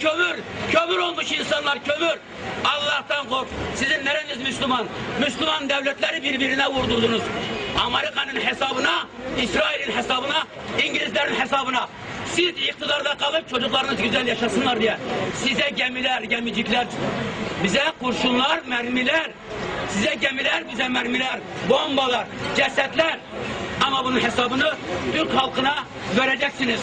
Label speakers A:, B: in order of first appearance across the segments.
A: Kömür kömür. Olmuş insanlar kömür. Allah'tan kork. Sizin nereniz Müslüman? Müslüman devletleri birbirine vurdurdunuz. Amerika'nın hesabına, İsrail'in hesabına, İngilizlerin hesabına. Siz iktidarda kalıp çocuklarınız güzel yaşasınlar diye. Size gemiler, gemicikler, bize kurşunlar, mermiler, size gemiler, bize mermiler, bombalar, cesetler. Ama bunun hesabını Türk halkına vereceksiniz.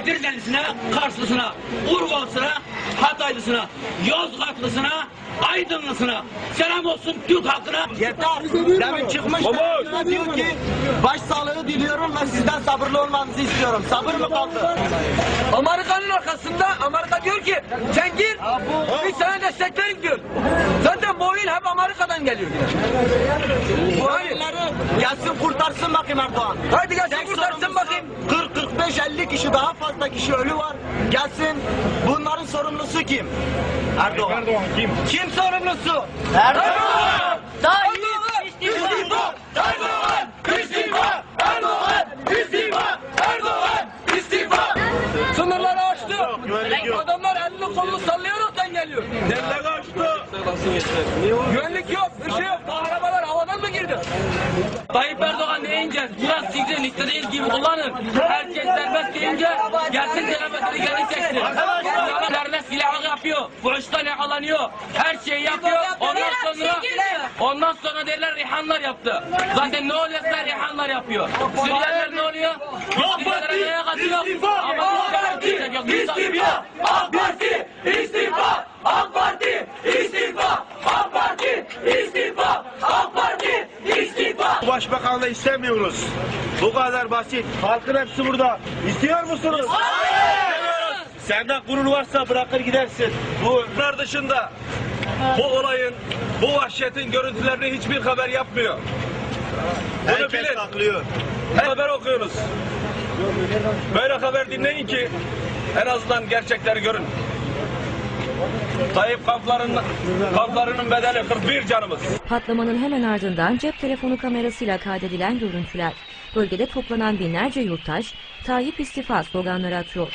A: Edirnelisine, Karslısına, Urvalısına, Hataylısına, Yozgatlısına, Aydınlısına. Selam olsun Türk halkına.
B: Yeter. Demin çıkmış televizyona diyor ki baş sağlığı diliyorum ve sizden sabırlı olmanızı istiyorum. Sabır mı kaldı?
C: Amerika'nın arkasında Amerika diyor ki sen gir biz sana desteklerim diyor. Zaten bu oyun hep Amerika'dan geliyor.
B: Köylüleri gelsin kurtarsın bakayım Erdoğan.
C: Hadi gelsin
B: Tek
C: kurtarsın
B: sorumlusu
C: bakayım.
B: 40, 45, 50 kişi daha fazla kişi ölü var. Gelsin. Bunların sorumlusu kim? Erdoğan.
D: Erdoğan kim?
B: Kim sorumlusu?
C: Erdoğan!
B: Tayyip
C: İstifa! Erdoğan! İstifa! Erdoğan! İstifa! Erdoğan! İstifa! Sınırları açtı.
D: güvenlik yok.
C: Adamlar elini kolunu sallayaraktan geliyor.
D: Devlet kaçtı.
C: Güvenlik yok, bir şey yok. Arabalar havadan mı girdi?
A: Tayyip Erdoğan deyince biraz sizin istediğiniz gibi kullanın. Herkes serbest deyince gelsin telemetri geri çeksin. Silahlarına silahı yapıyor. Fuhuştan yakalanıyor. Her şeyi yapıyor. Ondan sonra ondan sonra derler rihanlar yaptı. Zaten ne oluyorsa rihanlar yapıyor. Suriyeliler ne oluyor? Suriyelilere neye katıyor? Ama bu kadar kimse yok. İstifa! AK Parti! İstifa! AK Parti! İstifa! AK Parti! İstifa! AK Parti! İstifa!
D: Başbakanlığı istemiyoruz. Bu kadar basit. Halkın hepsi burada. İstiyor musunuz? Hayır. Senden gurur varsa bırakır gidersin. Bunlar dışında bu olayın, bu vahşetin görüntülerini hiçbir haber yapmıyor. Bunu bilin. saklıyor. Haber okuyoruz. Böyle haber dinleyin ki en azından gerçekleri görün. Tayyip kamplarının, kamplarının bedeli 41 canımız.
E: Patlamanın hemen ardından cep telefonu kamerasıyla kaydedilen görüntüler. Bölgede toplanan binlerce yurttaş Tayyip istifa sloganları atıyor.